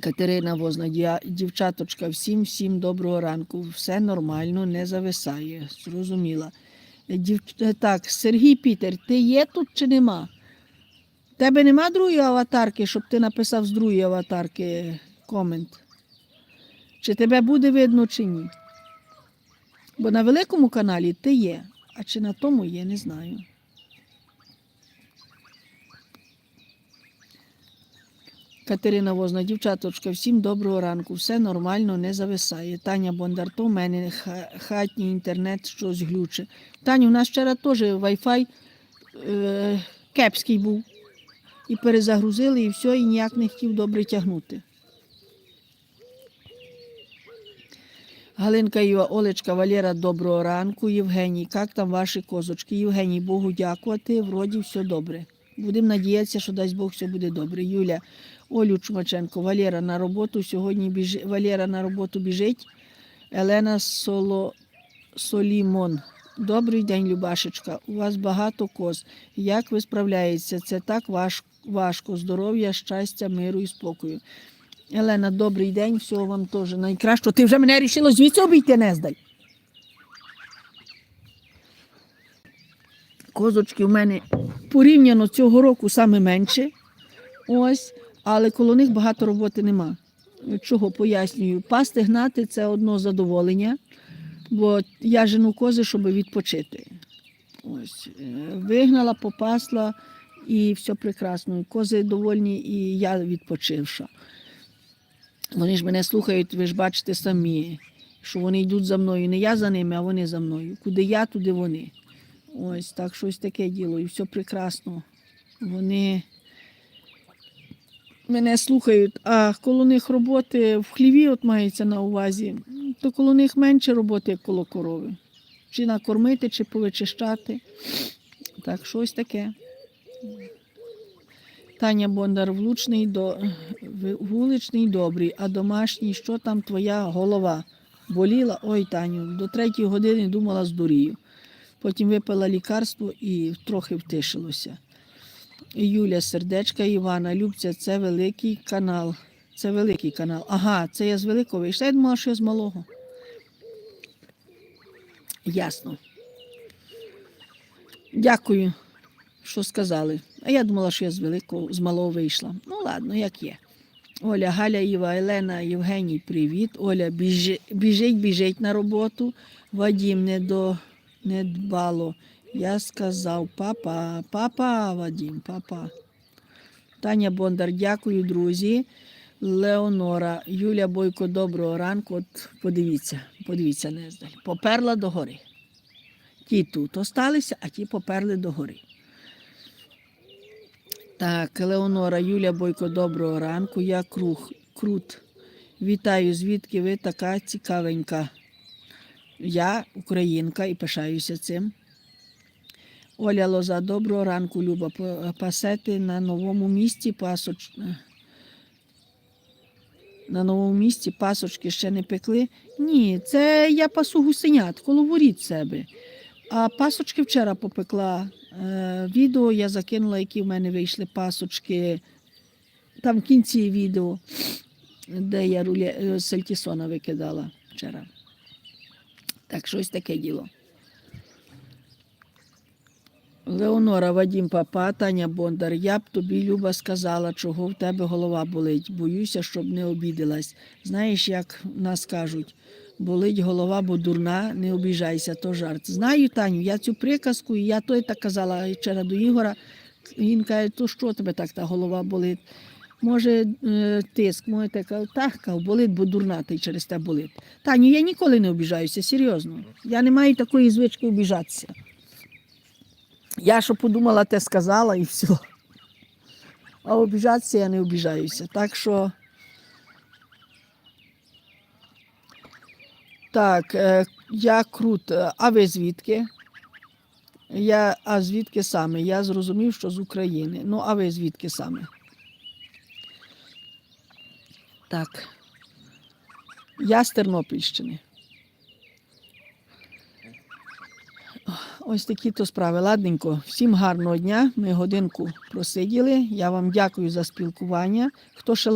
Катерина Возна, «Дя- дівчаточка, всім, всім доброго ранку. Все нормально, не зависає. Зрозуміла. Дів... е, Так, Сергій Пітер, ти є тут чи нема? Тебе нема другої аватарки, щоб ти написав з другої аватарки комент? Чи тебе буде видно, чи ні? Бо на великому каналі ти є, а чи на тому є, не знаю. Катерина Возна, дівчаточка, всім доброго ранку. Все нормально, не зависає. Таня Бондар, то в мене ха- хатній інтернет щось глюче. Таню, у нас вчора теж Wi-Fi е, кепський був. І перезагрузили, і все, і ніяк не хотів добре тягнути. Галинка Іва, Олечка, Валера, доброго ранку. Євгеній, як там ваші козочки? Євгеній, Богу дякувати, вроді все добре. Будемо надіятися, що дасть Бог все буде добре. Юля, Олю Чумаченко, Валера на роботу сьогодні біжи... Валера на роботу біжить. Елена Соло... Солімон. Добрий день, Любашечка. У вас багато коз. Як ви справляєтеся? Це так важ... важко. Здоров'я, щастя, миру і спокою. Елена, добрий день, всього вам теж найкраще. Ти вже мене рішила звідси обійти, не здай. Козочки в мене порівняно цього року саме менше. Ось, але коло них багато роботи нема. Чого пояснюю? Пасти гнати це одно задоволення, бо я жену кози, щоб відпочити. Ось, е, вигнала, попасла і все прекрасно. Кози довольні, і я відпочивша. Вони ж мене слухають, ви ж бачите самі, що вони йдуть за мною. Не я за ними, а вони за мною. Куди я, туди вони. Ось так щось таке діло, і все прекрасно. Вони мене слухають, а коло них роботи в хліві от мається на увазі, то коло них менше роботи, як коло корови. Чи накормити, чи повичищати. Так, щось таке. Таня Бондар, влучний до вуличний добрий, а домашній, що там твоя голова? Боліла? Ой, Таню, до третьої години думала здурію. Потім випила лікарство і трохи втишилося. Юля, сердечка Івана, Любця, це великий канал. Це великий канал. Ага, це я з великого вийшла. Я думала, що я з малого. Ясно. Дякую, що сказали. А я думала, що я з великого, з малого вийшла. Ну, ладно, як є. Оля, Галя, Іва, Елена, Євгеній, привіт. Оля біжить, біжить на роботу. Вадім не, до, не дбало. Я сказав, папа, папа, Вадім, папа. Таня Бондар, дякую, друзі. Леонора, Юля Бойко, доброго ранку. От подивіться, подивіться, Нездаль. Поперла до гори. Ті тут осталися, а ті поперли до гори. Так, Леонора, Юля Бойко, доброго ранку. Я круг, крут. Вітаю, звідки ви така цікавенька. Я українка і пишаюся цим. Оля Лоза, доброго ранку, Люба. Пасети на новому місці пасоч... На новому місці пасочки ще не пекли. Ні, це я пасу гусенят, коло воріт себе. А пасочки вчора попекла. Е, відео я закинула, які в мене вийшли пасочки. Там в кінці відео, де я руля е, Сельтісона викидала вчора. Так, щось таке діло. Леонора Вадім Папа, Таня Бондар, я б тобі, Люба, сказала, чого в тебе голова болить. Боюся, щоб не обідалась. Знаєш, як нас кажуть, болить голова, бо дурна, не обіжайся, то жарт. Знаю, Таню, я цю приказку, і я той так казала вчора до Ігора. Він каже, то що тебе так та голова болить? Може, е, тиск, може, так, кажу, так, болить, бо дурна, й через те болить. Таню, я ніколи не обіжаюся, серйозно. Я не маю такої звички обіжатися. Я що подумала, те сказала і все. А обіжатися я не обіжаюся. Так що. Так, е, я крут. А ви звідки? Я, а звідки саме? Я зрозумів, що з України. Ну, а ви звідки саме? Так. Я з Тернопільщини. Ось такі то справи. Ладненько. Всім гарного дня. Ми годинку просиділи. Я вам дякую за спілкування. Хто ще